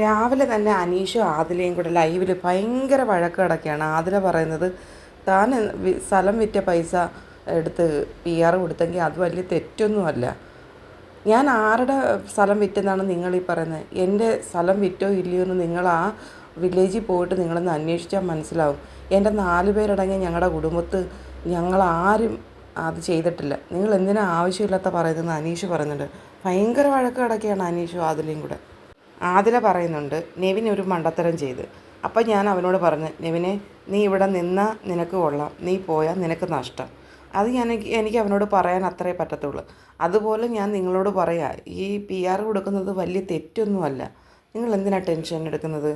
രാവിലെ തന്നെ അനീഷും ആദിലയും കൂടെ ലൈവിൽ ഭയങ്കര വഴക്ക് കിടക്കുകയാണ്. ആദില പറയുന്നത് താൻ സ്ഥലം വിറ്റ പൈസ എടുത്ത് പി ആർ കൊടുത്തെങ്കിൽ അത് വലിയ തെറ്റൊന്നുമല്ല. ഞാൻ ആരുടെ സ്ഥലം വിറ്റെന്നാണ് നിങ്ങൾ ഈ പറയുന്നത്? എന്റെ സ്ഥലം വിറ്റോ ഇല്ലയോ എന്ന് നിങ്ങൾ ആ വില്ലേജിൽ പോയിട്ട് നിങ്ങളൊന്ന് അന്വേഷിച്ചാൽ മനസ്സിലാവും. എന്റെ നാല് പേരടങ്ങിയ ഞങ്ങളുടെ കുടുംബത്ത് ഞങ്ങൾ ആരും അത് ചെയ്തിട്ടില്ല. നിങ്ങൾ എന്തിനാ ആവശ്യമില്ലാത്ത പറയുന്നതെന്ന് അനീഷ് പറയുന്നുണ്ട്. ഭയങ്കര വഴക്ക് കിടക്കുകയാണ് അനീഷും ആദിലയും കൂടെ. ആദില പറയുന്നുണ്ട് നെവിൻ ഒരു മണ്ടത്തരം ചെയ്ത്. അപ്പം ഞാൻ അവനോട് പറഞ്ഞു നെവിനെ നീ ഇവിടെ നിന്നാൽ നിനക്ക് കൊള്ളാം നീ പോയാൽ നിനക്ക് നഷ്ടം. അത് ഞാൻ എനിക്ക് എനിക്ക് അവനോട് പറയാൻ അത്രേ പറ്റത്തുള്ളൂ. അതുപോലെ ഞാൻ നിങ്ങളോട് പറയാ ഈ പി ആർ കൊടുക്കുന്നത് വലിയ തെറ്റൊന്നുമല്ല. നിങ്ങൾ എന്തിനാണ് ടെൻഷൻ എടുക്കുന്നത്?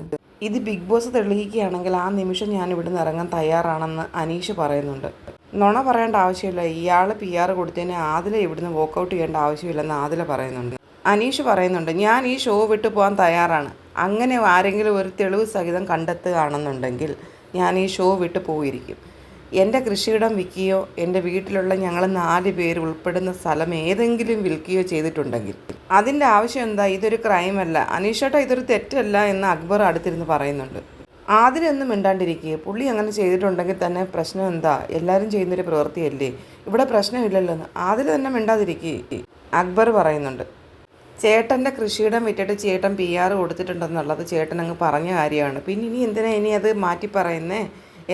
ഇത് ബിഗ് ബോസ് തെളിയിക്കുകയാണെങ്കിൽ ആ നിമിഷം ഞാൻ ഇവിടുന്ന് ഇറങ്ങാൻ തയ്യാറാണെന്ന് അനീഷ് പറയുന്നുണ്ട്. നുണ പറയേണ്ട ആവശ്യമില്ല. ഇയാൾ പി ആർ കൊടുത്തതിന് ആതില ഇവിടുന്ന് വോക്കൗട്ട് ചെയ്യേണ്ട ആവശ്യമില്ലെന്ന് ആതില പറയുന്നുണ്ട്. അനീഷ് പറയുന്നുണ്ട് ഞാൻ ഈ ഷോ വിട്ടു പോകാൻ തയ്യാറാണ്. അങ്ങനെ ആരെങ്കിലും ഒരു തെളിവ് സഹിതം കണ്ടെത്തുകയാണെന്നുണ്ടെങ്കിൽ ഞാൻ ഈ ഷോ വിട്ടു പോയിരിക്കും. എന്റെ കൃഷിയിടം വിൽക്കുകയോ എന്റെ വീട്ടിലുള്ള ഞങ്ങൾ നാല് പേര് ഉൾപ്പെടുന്ന സ്ഥലം ഏതെങ്കിലും വിൽക്കുകയോ ചെയ്തിട്ടുണ്ടെങ്കിൽ അതിന്റെ ആവശ്യം എന്താ? ഇതൊരു ക്രൈമല്ല അനീഷേട്ടാ ഇതൊരു തെറ്റല്ല എന്ന് അക്ബർ അടുത്തിരുന്ന് പറയുന്നുണ്ട്. ആതിരൊന്നും മിണ്ടാണ്ടിരിക്കുക പുള്ളി അങ്ങനെ ചെയ്തിട്ടുണ്ടെങ്കിൽ തന്നെ പ്രശ്നം എന്താ? എല്ലാവരും ചെയ്യുന്നൊരു പ്രവൃത്തിയല്ലേ? ഇവിടെ പ്രശ്നമില്ലല്ലോ എന്ന് ആതിര തന്നെ മിണ്ടാതിരിക്കുക അക്ബർ പറയുന്നുണ്ട്. ചേട്ടന്റെ കൃഷിയിടം വിറ്റിട്ട് ചേട്ടൻ പി ആർ കൊടുത്തിട്ടുണ്ടെന്നുള്ളത് ചേട്ടൻ അങ്ങ് പറഞ്ഞ കാര്യമാണ്. പിന്നെ ഇനി എന്തിനാ ഇനി അത് മാറ്റി പറയുന്നേ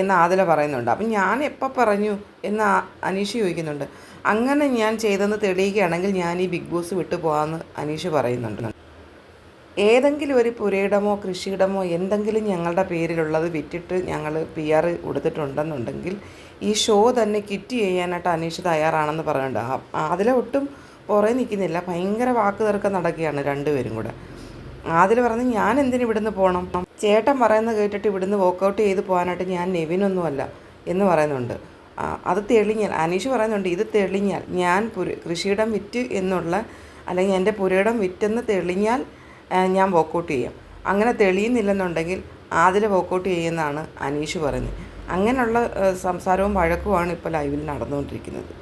എന്ന് ആതില പറയുന്നുണ്ട്. അപ്പം ഞാൻ എപ്പോൾ പറഞ്ഞു എന്ന് അനീഷ് ചോദിക്കുന്നുണ്ട്. അങ്ങനെ ഞാൻ ചെയ്തെന്ന് തെളിയിക്കുകയാണെങ്കിൽ ഞാൻ ഈ ബിഗ് ബോസ് വിട്ടു പോകാമെന്ന് അനീഷ് പറയുന്നുണ്ട്. ഏതെങ്കിലും ഒരു പുരയിടമോ കൃഷിയിടമോ എന്തെങ്കിലും ഞങ്ങളുടെ പേരിലുള്ളത് വിറ്റിട്ട് ഞങ്ങൾ പി ആർ കൊടുത്തിട്ടുണ്ടെന്നുണ്ടെങ്കിൽ ഈ ഷോ തന്നെ കിറ്റ് ചെയ്യാനായിട്ട് അനീഷ് തയ്യാറാണെന്ന് പറയുന്നുണ്ട്. അതിലെ ഒട്ടും പുറകെ നിൽക്കുന്നില്ല. ഭയങ്കര വാക്ക് തർക്കം നടക്കുകയാണ് രണ്ടുപേരും കൂടെ. ആദിൽ പറഞ്ഞ് ഞാൻ എന്തിന് ഇവിടുന്ന് പോകണം ചേട്ടൻ പറയുന്നത് കേട്ടിട്ട് ഇവിടുന്ന് വോക്കൗട്ട് ചെയ്ത് പോകാനായിട്ട് ഞാൻ നെവിനൊന്നുമല്ല എന്ന് പറയുന്നുണ്ട്. അത് തെളിഞ്ഞാൽ അനീഷ് പറയുന്നുണ്ട് ഇത് തെളിഞ്ഞാൽ ഞാൻ പുര കൃഷിയിടം വിറ്റ് എന്നുള്ള അല്ലെങ്കിൽ എന്റെ പുരയിടം വിറ്റെന്ന് തെളിഞ്ഞാൽ ഞാൻ വോക്കൗട്ട് ചെയ്യാം. അങ്ങനെ തെളിയുന്നില്ലെന്നുണ്ടെങ്കിൽ ആതിൽ വോക്കൗട്ട് ചെയ്യുമെന്നാണ് അനീഷ് പറയുന്നത്. അങ്ങനെയുള്ള സംസാരവും വഴക്കുമാണ് ഇപ്പോൾ ലൈവിൽ നടന്നുകൊണ്ടിരിക്കുന്നത്.